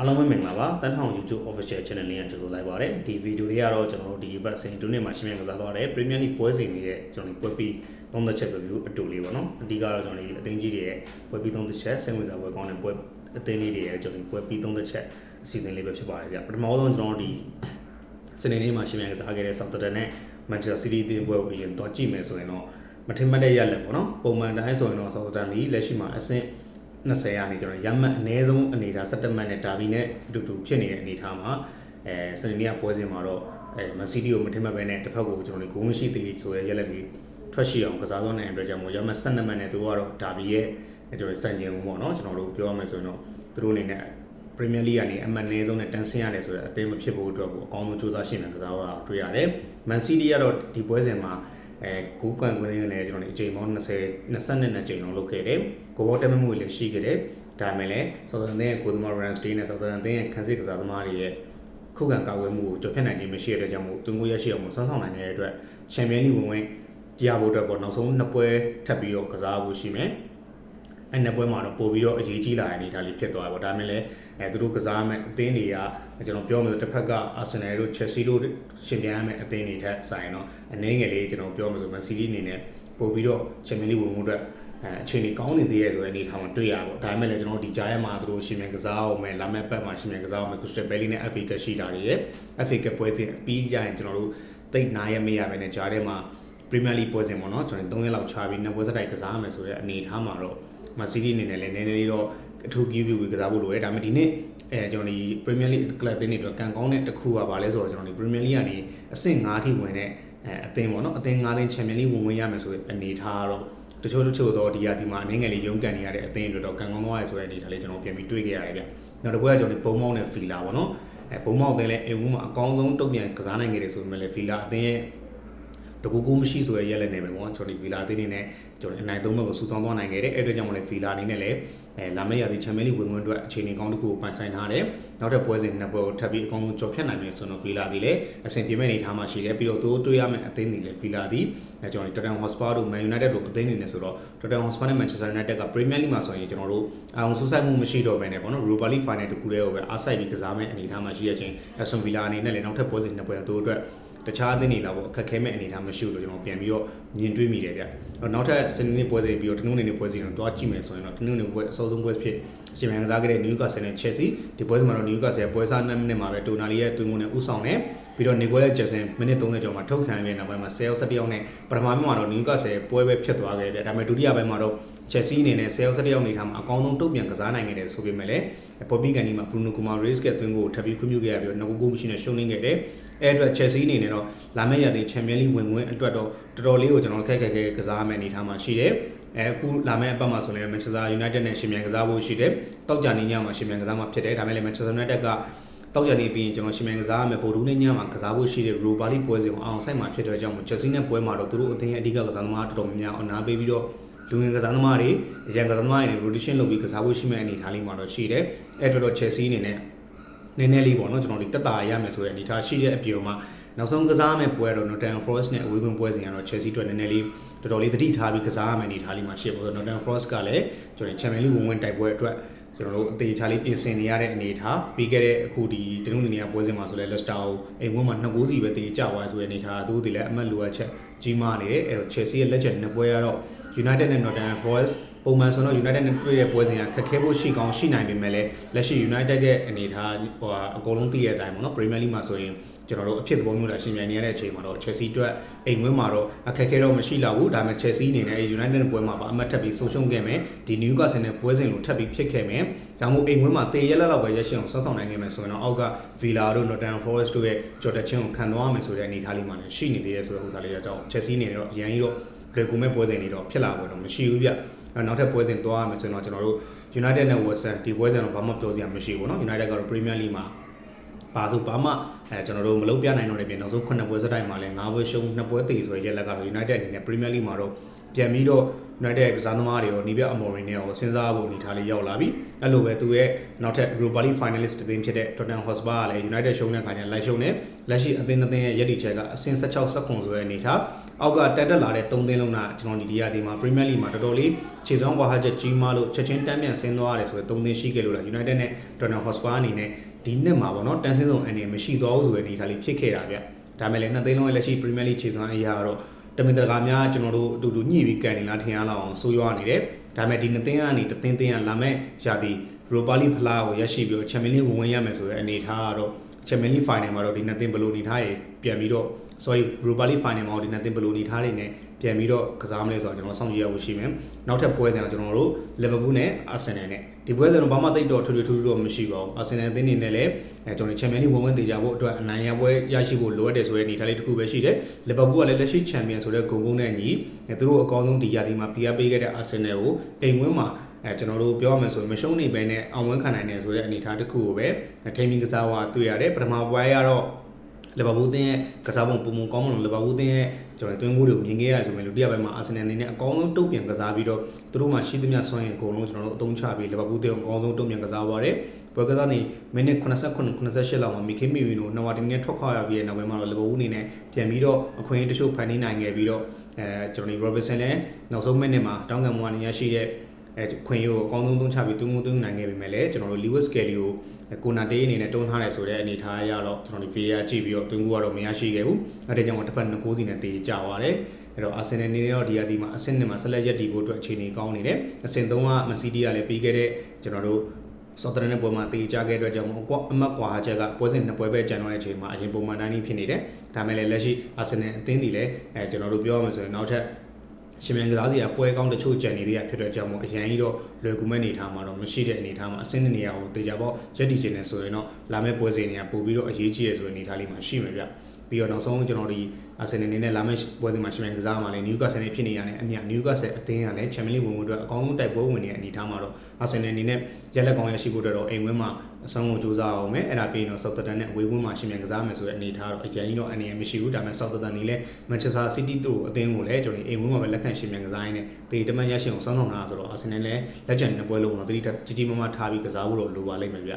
အားလုံးပဲမင်္ဂလာပါတန်းထောင် YouTube Official Channel လေးကကြိုဆိုလိုက်ပါရစေဒီဗီဒီယိုလေးကတော့ကျွန်တော်တို့ဒီဘက်စင်တူနေ့မှာရှင်းပြကစားသွားတယ် Premier League ပွဲစဉ်တွေရဲ့ကျွန်တော်တို့ပွဲပြီးသုံးသက်ချက် review အတူလေးပေါ့နော်အဓိကတော့ကျွန်တော်တို့အသင်းကြီးတွေရဲ့ပွဲပြီးသုံးသက်ချက်စိတ်ဝင်စားပွဲကောင်းတဲ့ပွဲအသင်းလေးတွေရဲ့ကျွန်တော်တို့ပွဲပြီးသုံးသက်ချက်အစီအစဉ်လေးပဲဖြစ်ပါတယ်ဗျပထမဆုံးကျွန်တော်တို့ဒီစနေနေ့မှာရှင်းပြကစားခဲ့တဲ့ Southampton နဲ့ Manchester City အသင်းပွဲကိုအရင်တော့ကြည့်မယ်ဆိုရင်တော့မထင်မှတ်တဲ့ရလက်ပေါ့နော်ပုံမှန်တိုင်းဆိုရင်တော့ Southampton ဒီလက်ရှိမှာအဆင့် 20ရာနေကျွန်တော်ရမှတ်အနည်းဆုံးအနေထား17မှတ်နဲ့ဒါဘီနဲ့အတူတူဖြစ်နေတဲ့အနေထားမှာအဲစနေနေ့ကပွဲစဉ်မှာတော့အဲမန်စီးတီးကိုမထင်မှတ်ပဲနဲ့တစ်ဖက်ကိုကျွန်တော်တို့ဂိုးမရှိသေးဆိုရဲရက်လက်လေးထွက်ရှိအောင်ကစားသွားနိုင်တဲ့အတွက်ကြောင့်မို့ရမှတ်12မှတ်နဲ့သူတို့ကတော့ဒါဘီရဲ့ကျွန်တော်စံချိန်ဦးပေါ့နော်ကျွန်တော်တို့ပြောရမယ်ဆိုရင်တော့သူတို့အနေနဲ့ Premier League ကနေအမှတ်အနည်းဆုံးနဲ့တန်းဆင်းရတယ်ဆိုတော့အသင်းမဖြစ်ဖို့အတွက်ကိုအကောင်းဆုံးစူးစမ်းရှင်းတဲ့ကစားတာတွေ့ရတယ်။ Man City ကတော့ဒီပွဲစဉ်မှာအဲကိုကန်ကွင်းနဲ့ကျွန်တော်တို့အချိန်ပေါင်း20 20နဲ့ကြိမ်လုံးလုပ်ခဲ့တယ်။ ကိုဘောတက်မှုတွေလည်းရှိခဲ့တယ်။ဒါပေမဲ့လည်း Southampton ရဲ့ကိုသမား Ramsdale နဲ့ Southampton ရဲ့ခန်းစစ်ကစားသမားတွေရဲ့ခုခံကာကွယ်မှုကိုကျော်ဖြတ်နိုင်ခြင်းမရှိတဲ့အတွက်ကြောင့်မို့တွင်ကိုရရှိအောင်ဆွမ်းဆောင်နိုင်တဲ့အတွက် Champions League ဝင်ဝင်ရဖို့အတွက်ပေါ့နောက်ဆုံးနှစ်ပွဲထပ်ပြီးတော့ကစားဖို့ရှိမယ်။အဲ့နှစ်ပွဲမှာတော့ပို့ပြီးတော့အရေးကြီးလာတဲ့အနေအထားလေးဖြစ်သွားတယ်ပေါ့ဒါပေမဲ့လည်းအဲသူတို့ကစားမဲ့အသင်းတွေကကျွန်တော်ပြောမယ်ဆိုတစ်ဖက်ကအာဆင်နယ်တို့ချက်စီတို့ရှင်ပြိုင်ရမယ့်အသင်းတွေထက်ဆိုင်တော့အနည်းငယ်လေးကျွန်တော်ပြောမယ်ဆိုမန်စီးတီးအနေနဲ့ပို့ပြီးတော့ချန်ပီယံလိဝင်မှုအတွက် အဲအချိန်ကြီးကောင်းနေသေးရဲ့ဆိုတဲ့အနေအထားမှာတွေ့ရပါတော့ဒါပေမဲ့လည်းကျွန်တော်ဒီကြားထဲမှာသူတို့ရှင်မြန်ကစားအောင်မယ်လာမယ့်ပတ်မှာရှင်မြန်ကစားအောင်မယ်ကူစတယ်ဘယ်လီနဲ့ FA ကရှိတာတွေရဲ့ FA ကပွဲစဉ်ပြီးကြရင်ကျွန်တော်တို့တိတ်နားရမရပဲနဲ့ကြားထဲမှာ Premier League ပွဲစဉ်ပေါ့နော်ကျွန်တော်3ရက်လောက်ခြားပြီးနှစ်ပွဲစတိုက်ကစားရမယ်ဆိုတဲ့အနေအထားမှာတော့မန်စီးတီးအနေနဲ့လည်းနည်းနည်းလေးတော့အထူးကြီးပြီးကစားဖို့လိုတယ်ဒါပေမဲ့ဒီနေ့အဲကျွန်တော်ဒီ Premier League ကလပ်အသင်းတွေအတွက်ကံကောင်းတဲ့တစ်ခုကပါလဲဆိုတော့ကျွန်တော်ဒီ Premier League ကနေအဆင့်5ထိဝင်တဲ့အဲအသင်းပေါ့နော်အသင်း5သင်း Champions League ဝင်ဝင်ရမယ်ဆိုတဲ့အနေအထားကတော့ တချို့တချို့တော့ဒီကဒီမှာအနေငယ်လေးရုန်းကန်နေရတဲ့အသင်းတွေတော့ကံကောင်းသွားရဆိုတဲ့အနေအထားလေးကျွန်တော်ပြန်ပြီးတွေ့ခဲ့ရတယ်ဗျနောက်တစ်ပွဲကကျွန်တော်ဒီပုံမောင်းနဲ့ဖီလာပေါ့နော်အဲပုံမောင်းအသင်းလည်းအိမ်ဝန်းမှာအကောင်းဆုံးတုံ့ပြန်ကစားနိုင်ခဲ့တယ်ဆိုပေမဲ့လည်းဖီလာအသင်းရဲ့ တကူကူမရှိဆိုရရက်လက်နေပဲပေါ့ကျွန်တော်ဒီဗီလာအသင်းနေနဲ့ကျွန်တော်အနိုင်သုံးဘက်ကိုစူးစောင်းသွားနိုင်ခဲ့တယ်အဲ့အတွက်ကြောင့်မလဲဗီလာအနေနဲ့လည်းအဲလာမယ့်ရာသီချန်ပီယံလိဝင်ဝင်အတွက်အခြေအနေကောင်းတစ်ခုကိုပိုင်ဆိုင်ထားတယ်နောက်ထပ်ပွဲစဉ်နှစ်ပွဲကိုထပ်ပြီးအကောင်းဆုံးကြော်ဖြတ်နိုင်မယ်ဆိုတော့ဗီလာဒီလည်းအဆင်ပြေမဲ့အနေထားမှာရှိတယ်ပြီးတော့သူတို့တွေ့ရမယ့်အသင်းတွေလည်းဗီလာဒီအဲကျွန်တော်ဒီ Tottenham Hotspur တို့ Man United တို့အသင်းတွေနဲ့ဆိုတော့ Tottenham Hotspur နဲ့ Manchester United က Premier League မှာဆိုရင်ကျွန်တော်တို့အောင်ဆူဆိုင်မှုမရှိတော့ဘဲနဲ့ပေါ့နော် Europa League Final တခုတည်းကိုပဲအားစိုက်ပြီးကစားမယ့်အနေအထားမှာရှိရခြင်း Aston Villa အနေနဲ့လည်းနောက်ထပ်ပွဲစဉ်နှစ်ပွဲသူတို့အတွက် တခြားအသင်းတွေလာပေါ့အခက်ခဲမဲ့အနေအထားမရှိဘူးလို့ကျွန်တော်ပြန်ပြီးတော့မြင်တွေ့မိတယ်ဗျ။နောက်ထပ်စနေနေ့ပွဲစဉ်ပြီးတော့တနင်္ဂနွေနေ့ပွဲစဉ်တော့တွားကြည့်မယ်ဆိုရင်တော့တနင်္ဂနွေပွဲအစောဆုံးပွဲဖြစ်ရှင်မြန်ကစားခဲ့တဲ့ Newcastle နဲ့ Chelsea ဒီပွဲစဉ်မှာတော့ Newcastle ပွဲစား2မိနစ်မှာပဲတိုနာလီရဲ့တွင်ကုန်နဲ့ဥဆောင်တယ်ပြီးတော့ Nicolas Jackson မိနစ်30ကျော်မှာထုတ်ခံရပြီးနောက်ပိုင်းမှာ10ယောက်17ယောက်နဲ့ပထမပိုင်းမှာတော့ Newcastle ပွဲပဲဖြစ်သွားခဲ့တယ်ဒါပေမဲ့ဒုတိယပိုင်းမှာတော့ Chelsea အနေနဲ့10ယောက်17ယောက်နေထားမှာအကောင်းဆုံးတုံ့ပြန်ကစားနိုင်ခဲ့တယ်ဆိုပေမဲ့လည်း Bobby Gani မှာ Bruno Guimaraes ကတွင်ကိုထပ်ပြီးခွင့်ပြုခဲ့ရပြီးတော့ငကူကူမရှိနဲ့ရှုံးနေခဲ့တယ်အဲအတွက် Chelsea အနေနဲ့တော့လာမယ့်ရာသီ Champions League ဝင်ဝင်အတွက်တော့တော်တော်လေးကိုကျွန်တော်ခက်ခက်ခဲကစားမယ်အနေထားမှာရှိတယ်အဲအခုလာမယ့်အပတ်မှာဆိုရင် Manchester United နဲ့ရှင်မြန်ကစားဖို့ရှိတယ်တောက်ကြနေညမှာရှင်မြန်ကစားမှာဖြစ်တယ်ဒါပေမဲ့လည်း Manchester United ကတောက်ကြနေပြီးရင်ကျွန်တော်ရှင်မြန်ကစားရမယ်ပိုဒူးနဲ့ညမှာကစားဖို့ရှိတဲ့ Europa League ပွဲစဉ်ကိုအောင်ဆိုင်မှာဖြစ်တဲ့ကြောင့် Chelsea နဲ့ပွဲမှာတော့သူတို့အသင်းရဲ့အဓိကကစားသမားတော်တော်များများအနာပေးပြီးတော့ လူငယ်ကစားသမားတွေအရန်ကစားသမားတွေ rotation လုပ်ပြီးကစားဖို့ရှိမဲ့အနေအထားလေးမှာတော့ရှိတယ်အဲ့တော့ Chelsea အနေနဲ့နည်းနည်းလေးပေါ့နော်ကျွန်တော်ဒီတက်တာရမယ်ဆိုတဲ့အနေအထားရှိတဲ့အပြင်မှာနောက်ဆုံးကစားမယ့်ပွဲတော့ Nottingham Forest နဲ့အဝေးကွင်းပွဲစဉ်ကတော့ Chelsea အတွက်နည်းနည်းလေးတော်တော်လေးသတိထားပြီးကစားရမယ့်အနေအထားလေးမှာရှိပါတော့ Nottingham Forest ကလည်းကျွန်တော် Champions League ဝင်ဝင်တိုက်ပွဲအတွက် ကျွန်တော်တို့အသေးချာလေးပြင်ဆင်နေရတဲ့အနေအထားပြီးခဲ့တဲ့အခုဒီတနင်္ဂနွေနေ့ကပွဲစဉ်မှာဆိုလဲ Leicester ကိုအိမ်ဝန်းမှာ2ဂိုးစီပဲတေးကြွားဆိုတဲ့အနေအထားသူတို့ဒီလည်းအမှတ်လိုအပ်ချက်ကြီးမားနေတယ်အဲ့တော့ Chelsea ရဲ့လက်ချက်နှစ်ပွဲကတော့ United နဲ့ Nottingham Forest ပုံမှန်ဆိုတော့ United နဲ့တွေ့တဲ့ပွဲစဉ်ကခက်ခဲဖို့ရှိကောင်းရှိနိုင်ပေမဲ့လည်းလက်ရှိ United ရဲ့အနေအထားဟိုအကုန်လုံးသိရတဲ့အတိုင်းပေါ့နော် Premier League မှာဆိုရင်ကျွန်တော်တို့အဖြစ်သဘောမျိုးလာရှင်ပြိုင်နေရတဲ့အချိန်မှာတော့ Chelsea အတွက်အိမ်ဝင်းမှာတော့အခက်ခဲတော့မရှိတော့ဘူးဒါပေမဲ့ Chelsea အနေနဲ့ United နဲ့ပွဲမှာပါအမှတ်ထပ်ပြီးဆုံးရှုံးခဲ့မယ်ဒီ Newcastle နဲ့ပွဲစဉ်လိုထပ်ပြီးဖြစ်ခဲ့မယ်ဒါမှမဟုတ်အိမ်ဝင်းမှာတေရက်လက်လောက်ပဲရရှိအောင်ဆောက်ဆောင်နိုင်ခဲ့မယ်ဆိုရင်တော့အောက်က Villa တို့ Nottingham Forest တို့ရဲ့ကြော်တက်ချင်းကိုခံသွားမယ်ဆိုတဲ့အနေအထားလေးမှလည်းရှိနေသေးတယ်ဆိုတဲ့ဥစ္စာလေးကတော့ Chelsea အနေနဲ့တော့အရင်ကြီးတော့လွယ်ကူမဲ့ပွဲစဉ်တွေတော့ဖြစ်လာဖို့တော့မရှိဘူးဗျ နောက်ထပ်ပွဲစဉ်သွားရမယ်ဆိုရင်တော့ကျွန်တော်တို့ United နဲ့ Watson ဒီပွဲစဉ်တော့ဘာမှပြောစရာမရှိဘူးเนาะ United ကတော့ Premier League မှာပါဆိုဘာမှအဲကျွန်တော်တို့မလုပ်ပြနိုင်တော့တဲ့ပြင်နောက်ဆုံး9ပွဲစတိုက်မှာလည်း9ပွဲရှုံး2ပွဲတည်ဆိုရရက်လက်ကတော့ United အနေနဲ့ Premier League မှာတော့ပြ ပြန်ပြီးတော့ United ကစားသမားတွေရောနီးပြအမော်ရီနဲ့ရောစဉ်းစားဖို့အနေထားလေးရောက်လာပြီအဲ့လိုပဲသူရဲ့နောက်ထပ် Europa League finalist တစ်သိန်းဖြစ်တဲ့ Tottenham Hotspur ကလည်း United ရှုံးတဲ့ခါကျရင်လိုက်ရှုံးတယ်လက်ရှိအသင်းအသင်းရဲ့ရည်တည်ချက်ကအဆင့်16 16ဆိုတဲ့အနေထားအောက်ကတက်တက်လာတဲ့3သင်းလုံးကကျွန်တော်ဒီဒီယာဒီမှာ Premier League မှာတော်တော်လေးခြေစွမ်းကွာဟချက်ကြီးမားလို့ချက်ချင်းတန်းပြန်ဆင်းသွားရတယ်ဆိုတော့3သင်းရှိခဲ့လို့လား United နဲ့ Tottenham Hotspur အနေနဲ့ဒီနှစ်မှာပေါ့နော်တန်းဆင်းဆုံးအနေနဲ့မရှိသွားဘူးဆိုတဲ့အနေထားလေးဖြစ်ခဲ့တာဗျဒါမဲ့လည်းနှစ်သင်းလုံးရဲ့လက်ရှိ Premier League ခြေစွမ်းအရာတော့ တမင်တကာများကျွန်တော်တို့အတူတူညှိပြီးကန်နေလားထင်ရလောက်အောင်ဆိုးရွားနေတယ်ဒါမဲ့ဒီနှစ်သင်းကနေတသင်းသင်းကလာမဲ့ရာသီ Europa League ဖလားကိုရရှိပြီးတော့ Champions League ဝင်ဝင်ရမယ်ဆိုတဲ့အနေထားကတော့ Champions League final မှာတော့ဒီနှစ်သင်းဘယ်လိုနေထားရ ပြန်ပြီးတော့ sorry Europa League final မှာတော့ဒီနှစ်သင်းဘယ်လိုနေထားတွေနဲ့ပြန်ပြီးတော့ကစားမလဲဆိုတော့ကျွန်တော်စောင့်ကြည့်ရဖို့ရှိမယ်နောက်ထပ်ပွဲစဉ်ကကျွန်တော်တို့ Liverpool နဲ့ Arsenal နဲ့ဒီပွဲစဉ်တော့ဘာမှသိတော့ထွေထွေထူးထူးတော့မရှိပါဘူး Arsenal အသင်းအနေနဲ့လည်းအဲကျွန်တော် Champions League ဝင်ဝင်တေချာဖို့အတွက်အနိုင်ရပွဲရရှိဖို့လိုအပ်တယ်ဆိုတဲ့အနေထားလေးတစ်ခုပဲရှိတယ် Liverpool ကလည်းလက်ရှိ Champion ဆိုတဲ့ဂုဏ်ပုံနဲ့ညီအဲသူတို့အကောင်းဆုံးဒီရာသီမှာဖိအားပေးခဲ့တဲ့ Arsenal ကိုအိမ်ဝင်းမှာအဲကျွန်တော်တို့ပြောရမယ်ဆိုရင်မရှုံးနေပဲနဲ့အောင်ဝန်းခံနိုင်တယ်ဆိုတဲ့အနေအထားတစ်ခုကိုပဲထိမင်းကစားဝါတွေ့ရတယ်ပထမပွဲကတော့ လီဗာပူးတင်းရဲ့ကစားပုံပုံပုံကောင်းမလို့လီဗာပူးတင်းရဲ့ကျွန်တော်တွင်းကိုတွေကိုမြင်ခဲ့ရဆိုမယ်လို့တရားပိုင်းမှာအာဆင်နယ်အနေနဲ့အကောင်းဆုံးတုံ့ပြန်ကစားပြီးတော့သူတို့မှရှိသမျှဆွမ်းရင်အကုန်လုံးကျွန်တော်တို့အသုံးချပြီးလီဗာပူးတင်းကိုအကောင်းဆုံးတုံ့ပြန်ကစားပါတယ်ပွဲကစားနေမိနစ်89 88လောက်မှာမီခေမီဝီနိုနဝါတင်နဲ့ထွက်ခွာရပြီးတဲ့နောက်ပိုင်းမှာတော့လီဗာပူးအနေနဲ့ပြန်ပြီးတော့အခွင့်အရေးတချို့ဖန်တီးနိုင်ခဲ့ပြီးတော့အဲကျွန်တော်ဒီ Robertson လည်းနောက်ဆုံးမိနစ်မှာတောင်းကံမွာနေရရှိတဲ့ အဲခွင့်ရိုးကိုအကောင်းဆုံးသုံးချပြီးတွင်းကိုတွင်းနိုင်ခဲ့ပြီမဲ့လည်းကျွန်တော်တို့ Lewis Kelly ကိုကိုနာတေးအနေနဲ့တွန်းထားတယ်ဆိုတဲ့အနေအထားအရတော့ကျွန်တော်ဒီ VAR ကြည့်ပြီးတော့တွင်းကိုကတော့မရရှိခဲ့ဘူးအဲဒါကြောင့်တစ်ဖက်နှစ်ကိုးစီနဲ့တေးကြသွားတယ်အဲ့တော့အာဆင်နယ်နေနဲ့တော့ဒီအဒီမှာအဆင့်နှစ်မှာဆက်လက်ရက်တည်ဖို့အတွက်အခြေအနေကောင်းနေတယ်အဆင့်3ကမန်စီးတီးကလည်းပြီးခဲ့တဲ့ကျွန်တော်တို့ဆော့တရနဲ့ပွဲမှာတေးကြခဲ့အတွက်ကြောင့်မို့အမတ်ကွာချက်ကပွဲစဉ်နှစ်ပွဲပဲကျန်တော့တဲ့အချိန်မှာအရင်ပုံမှန်တိုင်းဖြစ်နေတယ်ဒါမဲ့လည်းလက်ရှိအာဆင်နယ်အသင်းဒီလည်းအဲကျွန်တော်တို့ပြောရမှာဆိုရင်နောက်ထပ် ရှင်မြန်ကစားစီကပွဲကောင်းတချို့ကြံနေသေးရဖြစ်တဲ့ကြောင့်မို့အရင်ကြီးတော့လွယ်ကူမဲ့အနေထားမှာတော့မရှိတဲ့အနေထားမှာအဆင့်နေရာကိုတေချာပေါ့ရက်တည်ခြင်းနဲ့ဆိုရင်တော့လာမဲ့ပွဲစဉ်တွေကပို့ပြီးတော့အရေးကြီးရဆိုတဲ့အနေထားလေးမှာရှိမှာဗျ ပြီးတော့နောက်ဆုံးကျွန်တော်ဒီအာဆင်နယ်နေနဲ့လာမယ့်ပွဲစဉ်မှာရှင်မြန်ကစားမှာလဲနယူကာဆယ်နဲ့ဖြစ်နေရတဲ့အမြနယူကာဆယ်အသင်းကလည်းချန်ပီယံလိဝင်ဝင်အတွက်အကောင်းဆုံးတိုက်ပွဲဝင်နေတဲ့အနေအထားမှာတော့အာဆင်နယ်နေနဲ့ရက်လက်ကောင်းရရှိဖို့အတွက်တော့အိမ်ဝင်းမှာအဆုံးကိုစူးစမ်းအောင်မယ်အဲ့ဒါပြီးရင်တော့ဆော့တတန်နဲ့အဝေးဝင်းမှာရှင်မြန်ကစားမယ်ဆိုတဲ့အနေအထားတော့အရင်ကြီးတော့အနေရမရှိဘူးဒါပေမဲ့ဆော့တတန်နေလဲမန်ချက်စတာစီးတီးတို့အသင်းကိုလည်းကျွန်တော်အိမ်ဝင်းမှာပဲလက်ခံရှင်မြန်ကစားရင်းနဲ့တေတမန်ရရှိအောင်စောင်းဆောင်တာဆိုတော့အာဆင်နယ်လည်းလက်ကျန်နှစ်ပွဲလုံးတော့တတိကြီးကြီးမားမားထားပြီးကစားဖို့တော့လိုပါလိမ့်မယ်ဗျ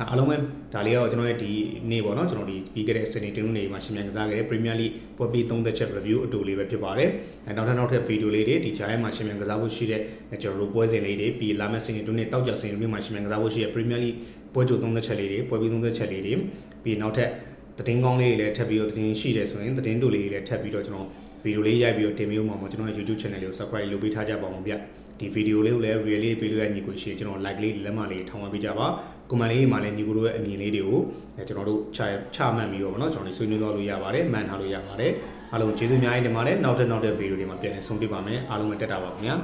အားလုံးပဲဒါလေးကတော့ကျွန်တော်ရဲ့ဒီနေ့ပေါ့နော်ကျွန်တော်ဒီပြီးခဲ့တဲ့စနေတင်းနေ့မှာရှင်မြန်ကစားခဲ့တဲ့ Premier League ပွဲပြီး30ချက် review အတူလေးပဲဖြစ်ပါတယ်အဲနောက်ထပ်နောက်ထပ်ဗီဒီယိုလေးတွေဒီကြားထဲမှာရှင်မြန်ကစားဖို့ရှိတဲ့ကျွန်တော်တို့ပွဲစဉ်လေးတွေပြီးလာမယ့်စနေတင်းနေ့တောက်ကြစနေနေ့မှာရှင်မြန်ကစားဖို့ရှိတဲ့ Premier League ပွဲကြို30ချက်လေးတွေပွဲပြီး30ချက်လေးတွေပြီးနောက်ထပ်သတင်းကောင်းလေးတွေလည်းထပ်ပြီးတော့သတင်းရှိတယ်ဆိုရင်သတင်းတို့လေးတွေလည်းထပ်ပြီးတော့ကျွန်တော်ဗီဒီယိုလေးရိုက်ပြီးတော့တင်ပေးဦးမှာပေါ့ကျွန်တော်ရဲ့ YouTube channel လေးကို subscribe လုပ်ပေးထားကြပါအောင်ဗျ ဒီဗီဒီယိုလေးကိုလည်း really ပေးလို့ရညီကိုရှိကျွန်တော် like လေးလက်မလေးထောင်းပေးကြပါ comment လေးမှာလည်းညီကိုတို့ရဲ့အမြင်လေးတွေကိုကျွန်တော်တို့ချချမှတ်ပြီးတော့ဗောနော်ကျွန်တော်တို့ဆွေးနွေးသွားလို့ရပါတယ်မှန်ထားလို့ရပါတယ်အားလုံးကျေးဇူးအများကြီးတင်ပါတယ်နောက်တဲ့နောက်တဲ့ဗီဒီယိုတွေမှာပြန်လည်ဆုံတွေ့ပါမယ်အားလုံးပဲတက်တာပါခင်ဗျာ